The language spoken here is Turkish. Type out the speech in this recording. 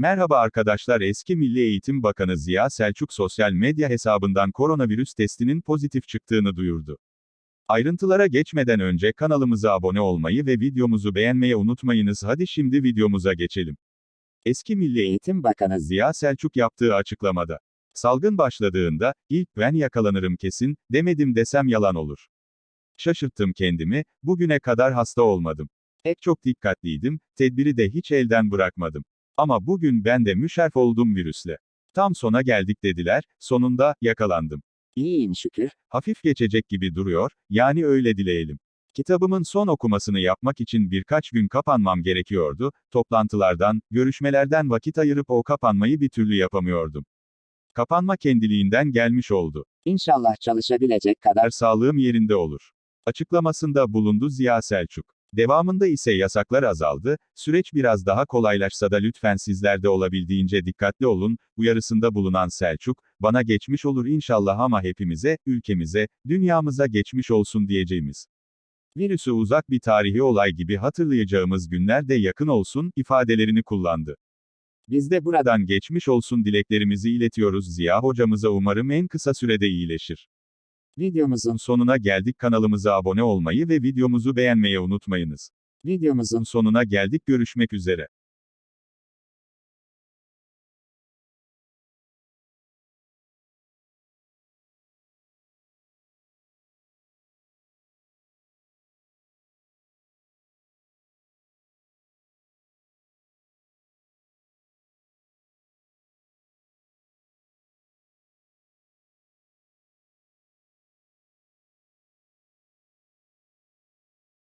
Merhaba arkadaşlar eski Milli Eğitim Bakanı Ziya Selçuk sosyal medya hesabından koronavirüs testinin pozitif çıktığını duyurdu. Ayrıntılara geçmeden önce kanalımıza abone olmayı ve videomuzu beğenmeyi unutmayınız hadi şimdi videomuza geçelim. Eski Milli Eğitim Bakanı Ziya Selçuk yaptığı açıklamada. Salgın başladığında, ilk ben yakalanırım kesin, demedim desem yalan olur. Şaşırttım kendimi, bugüne kadar hasta olmadım. Pek çok dikkatliydim, tedbiri de hiç elden bırakmadım. Ama bugün ben de müşerf oldum virüsle. Tam sona geldik dediler, sonunda, yakalandım. İyiyim şükür, hafif geçecek gibi duruyor, yani öyle dileyelim. Kitabımın son okumasını yapmak için birkaç gün kapanmam gerekiyordu, toplantılardan, görüşmelerden vakit ayırıp o kapanmayı bir türlü yapamıyordum. Kapanma kendiliğinden gelmiş oldu. İnşallah çalışabilecek kadar kadar sağlığım yerinde olur. Açıklamasında bulundu Ziya Selçuk. Devamında ise yasaklar azaldı, süreç biraz daha kolaylaşsa da lütfen sizler de olabildiğince dikkatli olun, uyarısında bulunan Selçuk, bana geçmiş olur inşallah ama hepimize, ülkemize, dünyamıza geçmiş olsun diyeceğimiz. Virüsü uzak bir tarihi olay gibi hatırlayacağımız günler de yakın olsun, ifadelerini kullandı. Biz de buradan geçmiş olsun dileklerimizi iletiyoruz Ziya hocamıza umarım en kısa sürede iyileşir. Videomuzun sonuna geldik kanalımıza abone olmayı ve videomuzu beğenmeyi unutmayınız. videomuzun Sonuna geldik görüşmek üzere.